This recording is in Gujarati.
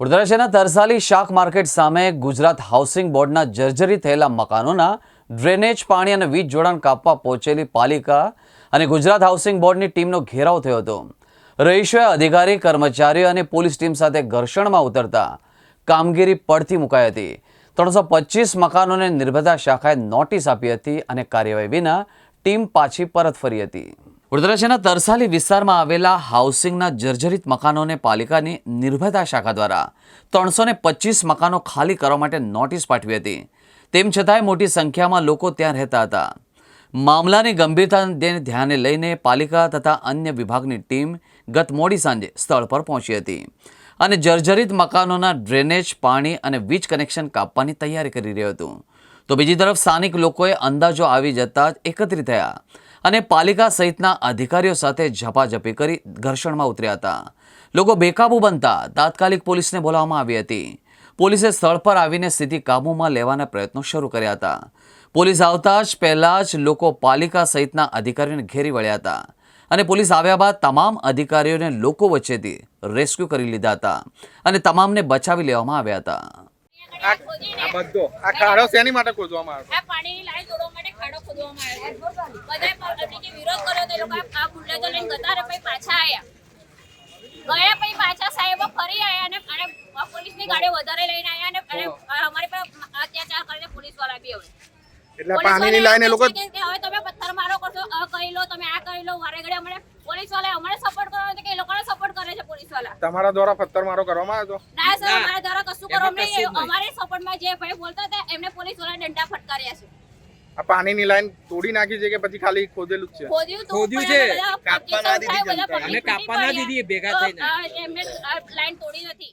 વડોદરા શહેરના તરસાલી શાક માર્કેટ સામે ગુજરાત હાઉસિંગ બોર્ડના જર્જરી થયેલા મકાનોના ડ્રેનેજ પાણી અને વીજ જોડાણ કાપવા પહોંચેલી પાલિકા અને ગુજરાત હાઉસિંગ બોર્ડની ટીમનો ઘેરાવ થયો હતો. રહીશોએ અધિકારી, કર્મચારીઓ અને પોલીસ ટીમ સાથે ઘર્ષણમાં ઉતરતા કામગીરી પડતી મુકાઈ હતી. ત્રણસો પચીસ મકાનોને નિર્ભતા શાખાએ નોટિસ આપી હતી અને કાર્યવાહી વિના ટીમ પાછી પરત ફરી હતી. વડોદરા તરસાલી વિસ્તારમાં આવેલા હાઉસિંગના જર્જરિત મકાનોને પાલિકાની નિર્ભયતા શાખા દ્વારા ત્રણસો પચીસ મકાનો ખાલી કરવા માટે નોટિસ પાઠવી હતી. તેમ છતાંય મોટી સંખ્યામાં લોકો ત્યાં રહેતા હતા. મામલાની ગંભીરતાને ધ્યાને લઈને પાલિકા તથા અન્ય વિભાગની ટીમ ગત મોડી સાંજે સ્થળ પર પહોંચી હતી અને જર્જરિત મકાનોના ડ્રેનેજ, પાણી અને વીજ કનેક્શન કાપવાની તૈયારી કરી રહ્યું હતું. તો બીજી તરફ સ્થાનિક લોકોએ અંદાજો આવી જતા એકત્રિત થયા. અને પાલિકા સહિતના અધિકારીઓ સાથે ઝપાઝપી કરી ઘર્ષણમાં ઉતર્યા હતા. લોકો બેકાબુ બનતા તાત્કાલિક પોલીસને બોલાવવામાં આવી હતી. પોલીસે સ્થળ પર આવીને સ્થિતિ કાબૂમાં લેવાના પ્રયત્નો શરૂ કર્યા હતા. પોલીસ આવતા જ પહેલા જ લોકો પાલિકા સહિતના અધિકારીઓને ઘેરી વળ્યા હતા અને પોલીસ આવ્યા બાદ તમામ અધિકારીઓને લોકો વચ્ચેથી રેસ્ક્યુ કરી લીધા હતા અને તમામને બચાવી લેવામાં આવ્યા હતા. આ આ બધો આ ખાડો શેની માટે ખોદવામાં આવ્યો? આ પાણીની લાઈન તોડવા માટે ખાડો ખોદવામાં આવ્યો છે. બધાએ પબ્લિકે વિરોધ કર્યો તો એ લોકો આ બુલડોઝર લઈને ગતા રહ્યા પછી પાછા આવ્યા ગયા પછી પાછા સાહેબો ફરી આવ્યા અને અને પોલીસની ગાડી વધારે લઈને આવ્યા અને અને અમારી પર અત્યાચાર કરીને પોલીસવાળા બી હવે. એટલે પાણીની લાઈન એ લોકો કે હવે તમે પથ્થર મારો કરશો આ કરી લો તમે આ કરી લો વારે ઘડી અમને પોલીસવાળા અમારે સપોર્ટ કરવા તો કે એ લોકોને સપોર્ટ કરે છે પોલીસવાળા તમારા દ્વારા પથ્થર મારો કરવામાં આવ્યો ના સર અમારા દ્વારા કશું કરવામાં નહીં અમારે સપોર્ટમાં જે ભાઈ બોલતા હતા એમને પોલીસવાળા ડંડા ફટકાર્યા છે. આ પાણીની લાઈન તોડી નાખી છે કે પછી ખાલી ખોદેલું જ છે ખોદ્યું તું ખોદ્યું પણ છે. કાપવા ના દીધી અમે કાપવા ના દીધી એ ભેગા. થઈને. એમને લાઈન તોડી નથી